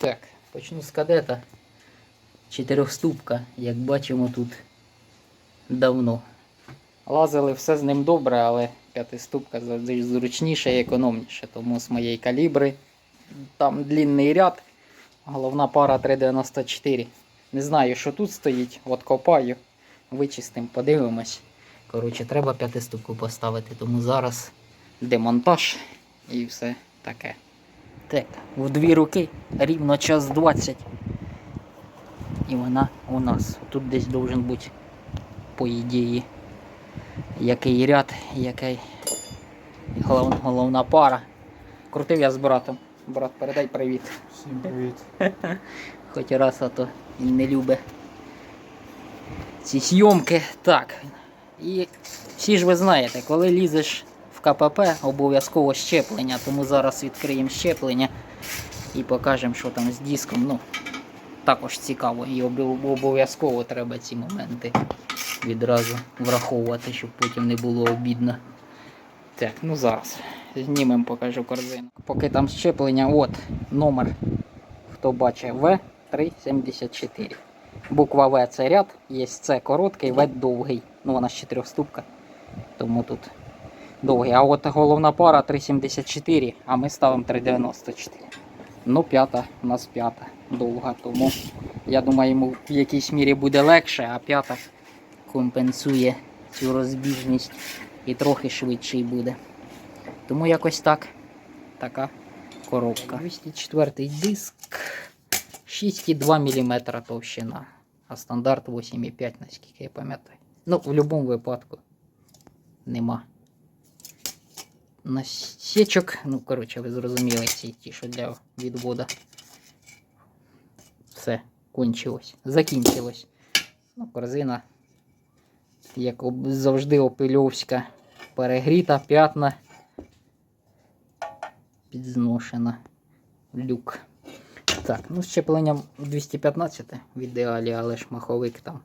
Так, почну з кадета. Чотирьохступка, як бачимо тут давно. Лазили все з ним добре, але п'ятиступка завжди зручніше і економніше. Тому з моєї калібри там длінний ряд, головна пара 394. Не знаю, що тут стоїть, от копаю, вичистим, подивимось. Коротше, треба п'ятиступку поставити, тому зараз демонтаж і все таке. Так, в дві руки рівно час 20. І вона у нас. Тут десь должен бути, по ідеї, який ряд, який голов, головна пара. Крутив я з братом. Брат, передай привіт. Всім привіт. Хоч раз, а то він не любить ці зйомки. Так. І всі ж ви знаєте, коли лізеш КПП, обов'язково щеплення, тому зараз відкриємо щеплення і покажемо, що там з диском. Ну, також цікаво. І обов'язково треба ці моменти відразу враховувати, щоб потім не було обідно. Так, ну зараз. Знімемо, покажу корзину. Поки там щеплення, от номер хто бачить В374. Буква В це ряд, є С короткий, В довгий. Ну вона з чотирьохступка. Тому тут довгий. А от головна пара 374, а ми ставимо 394. Ну, п'ята, у нас п'ята довга, тому я думаю, йому в якійсь мірі буде легше, а п'ята компенсує цю розбіжність і трохи швидший буде. Тому якось так. Така коробка. 204 диск 6,2 мм товщина, а стандарт 8,5, наскільки я пам'ятаю. Ну, в будь-якому випадку нема. Насічок, ну, коротше, ви зрозуміли ці ті, що для відвода. Все, кончилось. Закінчилось. Ну, корзина, як завжди, опильовська, перегріта, п'ятна підзношена. Люк. Так, ну з щепленням 215 в ідеалі, але ж маховик там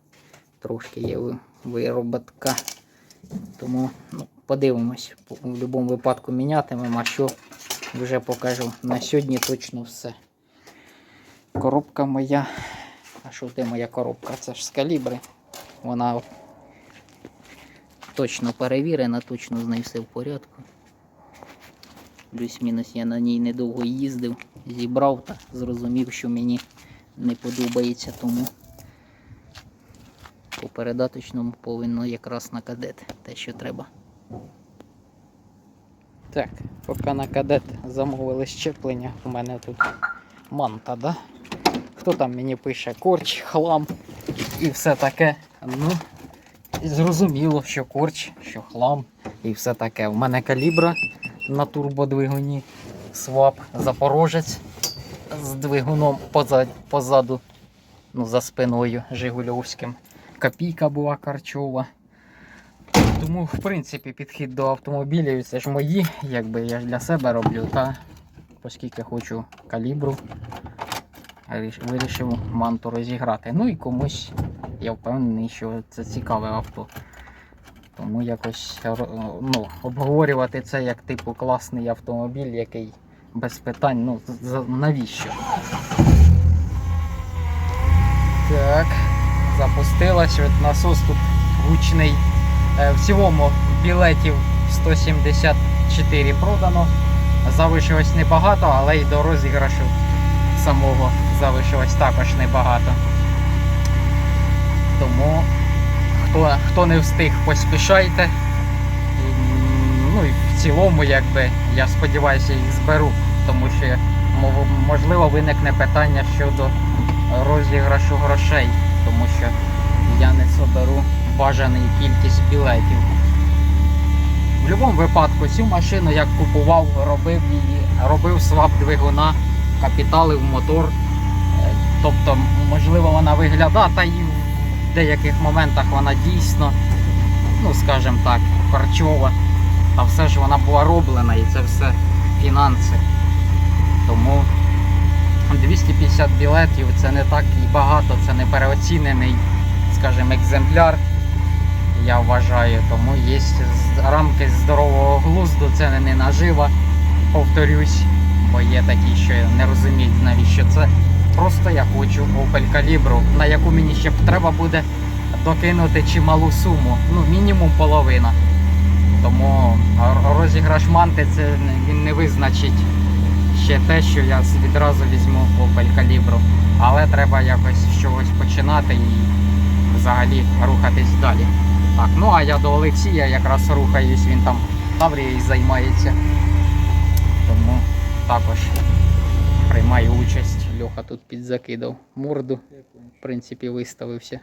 трошки є ви- вироботка. Тому ну, подивимось. По- В будь-якому випадку мінятимемо, а що вже покажу. На сьогодні точно все. Коробка моя. А що де моя коробка? Це ж з калібри. Вона точно перевірена, точно з нею все в порядку. Плюс-мінус я на ній недовго їздив, зібрав та зрозумів, що мені не подобається, тому по передаточному повинно якраз на кадет те, що треба. Так, поки на кадет замовили щеплення, у мене тут манта, да? Хто там мені пише корч, хлам і все таке. Ну, зрозуміло, що корч, що хлам і все таке. У мене калібра на турбодвигуні свап Запорожець з двигуном поза- позаду, ну, за спиною Жигульовським. Копійка була карчова. Тому, в принципі, підхід до автомобілів це ж мої, якби я ж для себе роблю, та оскільки хочу калібру, вирішив манту розіграти. Ну і комусь я впевнений, що це цікаве авто. Тому якось ну, обговорювати це як типу класний автомобіль, який без питань, ну навіщо? Так, запустилась. От насос тут гучний. Е, В цілому білетів 174 продано. Залишилось небагато, але й до розіграшу самого залишилось також небагато. Тому хто, хто не встиг, поспішайте. Ну і в цілому, якби, я сподіваюся, їх зберу, тому що можливо виникне питання щодо розіграшу грошей, тому що бажану кількість білетів. В будь-якому випадку цю машину як купував, робив її, робив свап двигуна, капіталив мотор. Е, Тобто, можливо, вона виглядає, та і в деяких моментах вона дійсно, ну скажімо так, харчова. А все ж вона була роблена і це все фінанси. Тому 250 білетів це не так і багато, це не переоцінений, скажімо, екземпляр. Я вважаю, тому є рамки здорового глузду, це не нажива, повторюсь. Бо є такі, що не розуміють навіщо це. Просто я хочу Opel Calibru, на яку мені ще треба буде докинути чималу суму. Ну, мінімум половина. Тому розіграш манти це він не визначить ще те, що я відразу візьму Opel Calibru. Але треба якось з чогось починати і взагалі рухатись далі. Так, ну а я до Олексія якраз рухаюсь, він там Таврією займається. Тому також приймаю участь. Льоха тут підзакидав морду, в принципі, виставився.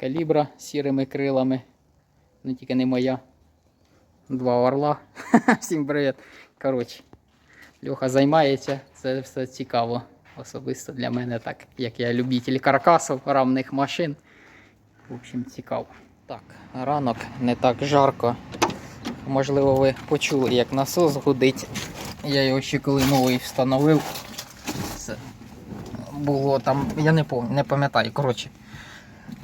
Калібра з сірими крилами. Ну тільки не моя. Два орла. Всім привіт. Коротше, Льоха займається, це все цікаво. Особисто для мене, так як я любитель каркасів, рамних машин. В общем, цікаво. Так, ранок не так жарко. Можливо, ви почули, як насос гудить. Я його ще коли новий встановив. Це було там, я не пам'ятаю, не пам'ятаю. Коротше,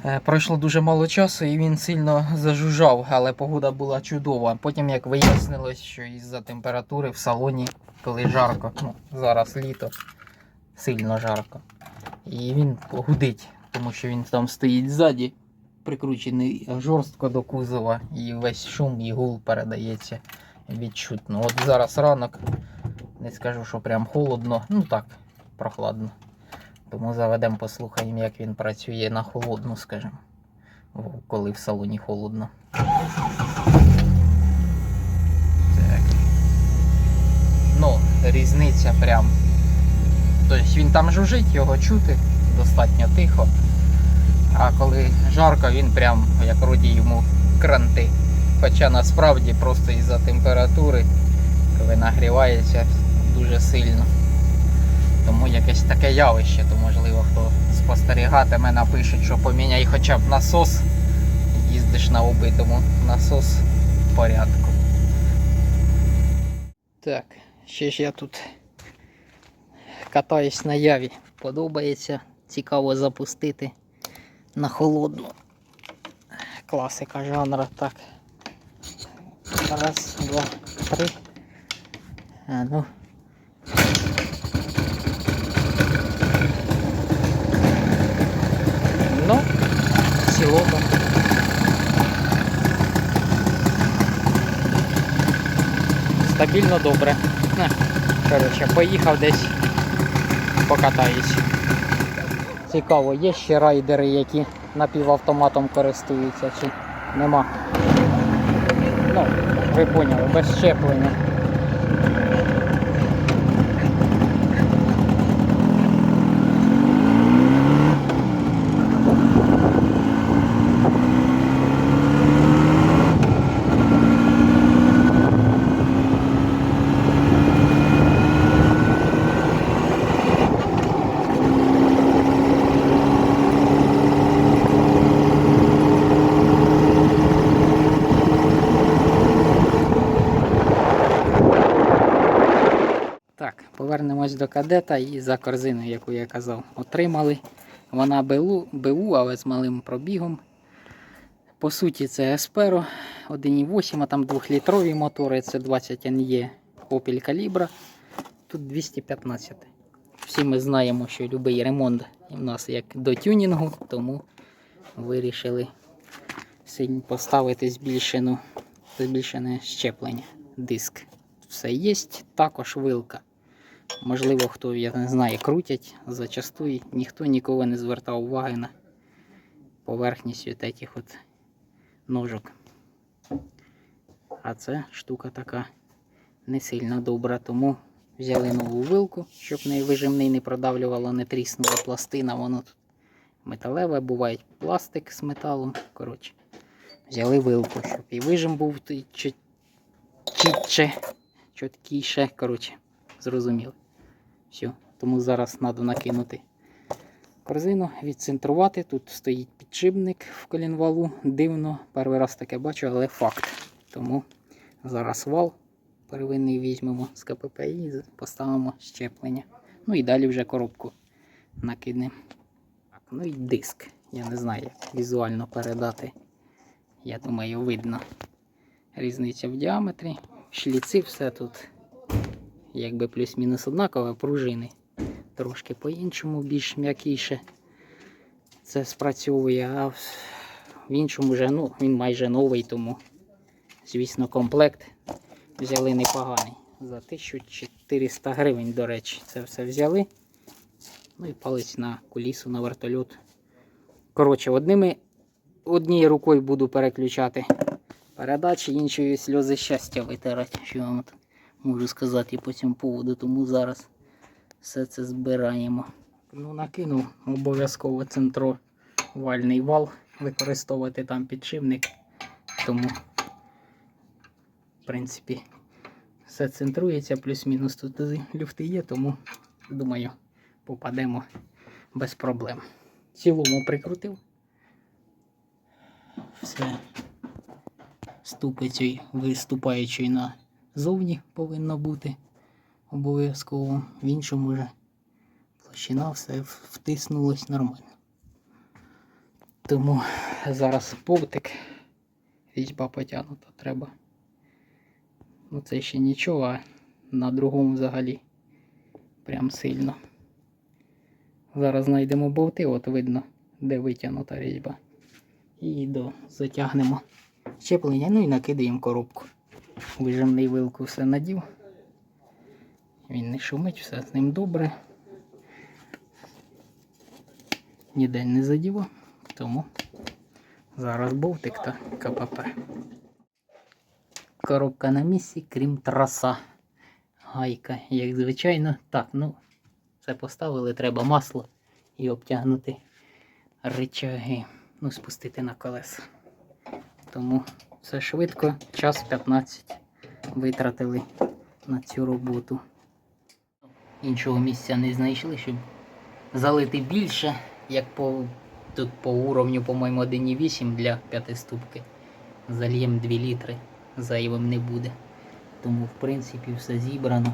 Е, пройшло дуже мало часу і він сильно зажужжав, але погода була чудова. Потім, як вияснилось, що із-за температури в салоні, коли жарко, ну, зараз літо, сильно жарко. І він гудить, тому що він там стоїть ззаді, прикручений жорстко до кузова, і весь шум і гул передається відчутно. От зараз ранок, не скажу, що прям холодно, ну так, прохладно. Тому заведемо, послухаємо, як він працює на холодну, скажімо. Коли в салоні холодно. Так. Ну, різниця прям. Тобто він там жужить, його чути достатньо тихо. А коли жарко, він прям як роді йому кранти. Хоча насправді просто із-за температури, коли нагрівається дуже сильно. Тому якесь таке явище, то можливо хто спостерігатиме, напишуть, що поміняй хоча б насос. Їздиш на убитому насос в порядку. Так, ще ж я тут катаюсь на яві. Подобається. Цікаво запустити на холодну. Класика жанра. Так. Раз, два, три. А, ну. Ну, в цілому. Стабільно добре. Коротше, поїхав десь покатаюсь. Цікаво, є ще райдери, які напівавтоматом користуються чи нема. Ну, ви поняли, без щеплення. Так, повернемось до кадета і за корзину, яку я казав, отримали. Вона БУ, БУ, але з малим пробігом. По суті, це Есперо 1,8, а там 2-літрові мотори, це 20 NE Opel Calibra. Тут 215. Всі ми знаємо, що будь-який ремонт у нас як до тюнінгу, тому вирішили поставити збільшену, збільшене щеплення, диск. Все є, також вилка. Можливо, хто, я не знаю, крутять зачастую, ніхто ніколи не звертав уваги на поверхність від таких от ножок. А це штука така не сильно добра, тому взяли нову вилку, щоб неї вижимний не продавлювало, не тріснула пластина, воно тут металеве, буває пластик з металом. Коротше, взяли вилку, щоб і вижим був чітче, чіткіше. Коротше, зрозуміли. Все, тому зараз треба накинути корзину, відцентрувати. Тут стоїть підшипник в колінвалу. Дивно, перший раз таке бачу, але факт. Тому зараз вал первинний візьмемо з КПП і поставимо щеплення. Ну і далі вже коробку накинемо. Ну і диск. Я не знаю, як візуально передати. Я думаю, видно. Різниця в діаметрі. Шліци, все тут якби плюс-мінус однакове, пружини трошки по-іншому, більш м'якіше. Це спрацьовує, а в іншому вже ну, він майже новий, тому, звісно, комплект взяли непоганий. За 1400 гривень, до речі, це все взяли. Ну і палець на кулісу, на вертольот. Коротше, одними, однією рукою буду переключати передачі, іншою сльози щастя витирати, що вам тут можу сказати по цьому поводу, тому зараз все це збираємо. Ну, накинув обов'язково центровальний вал, використовувати там підшипник. Тому, в принципі, все центрується, плюс-мінус тут люфти є, тому думаю, попадемо без проблем. Цілому прикрутив. Все ступицею виступаючою назовні повинно бути обов'язково. В іншому вже площина все в- втиснулось нормально. Тому зараз повтик, різьба потягнута треба. Ну це ще нічого, а на другому взагалі прям сильно. Зараз знайдемо болти, от видно, де витягнута різьба. І до затягнемо щеплення, ну і накидаємо коробку. Вижимний вилку все надів. Він не шумить, все з ним добре. Ніде не заділо, тому зараз болтик та КПП. Коробка на місці, крім траса. Гайка, як звичайно. Так, ну, це поставили, треба масло і обтягнути речаги. Ну, спустити на колеса. Тому все швидко, час 15 витратили на цю роботу. Іншого місця не знайшли, щоб залити більше, як по, тут по уровню, по-моєму, 1,8 для п'ятиступки. Зальємо 2 літри, зайвим не буде. Тому, в принципі, все зібрано.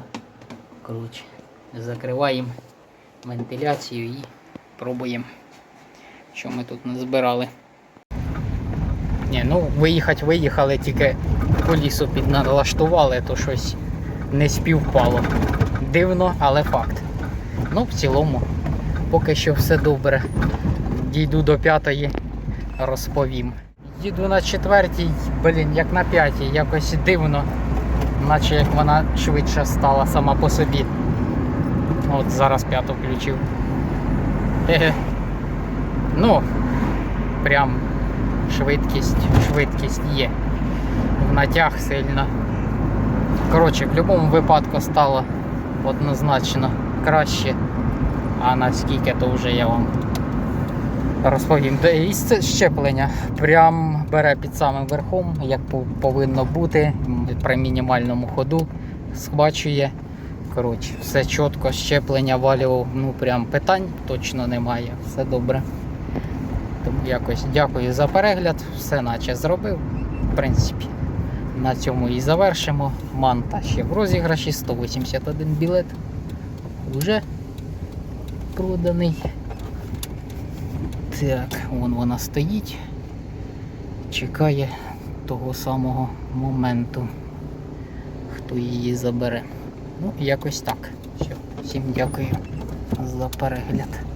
Коротше, закриваємо вентиляцію і пробуємо, що ми тут назбирали. Ні, ну виїхати виїхали, тільки колісо підналаштували, то щось не співпало. Дивно, але факт. Ну, в цілому, поки що все добре. Дійду до п'ятої, розповім. Їду на четвертій, блін, як на п'ятій, якось дивно, наче як вона швидше стала сама по собі. От зараз п'яту включив. Хе-хе. Ну, прям швидкість, швидкість є. В натяг сильно. Коротше, в будь-якому випадку стало однозначно краще. А наскільки то вже я вам розповім. І це щеплення прям бере під самим верхом, як повинно бути при мінімальному ходу. Схвачує. Коротше, все чітко, щеплення валів, ну прям питань точно немає. Все добре. Якось дякую за перегляд. Все наче зробив. В принципі, на цьому і завершимо. Манта ще в розіграші 181 білет. Уже проданий. Так, вон вона стоїть. Чекає того самого моменту, хто її забере. Ну, якось так. Все. Всім дякую за перегляд.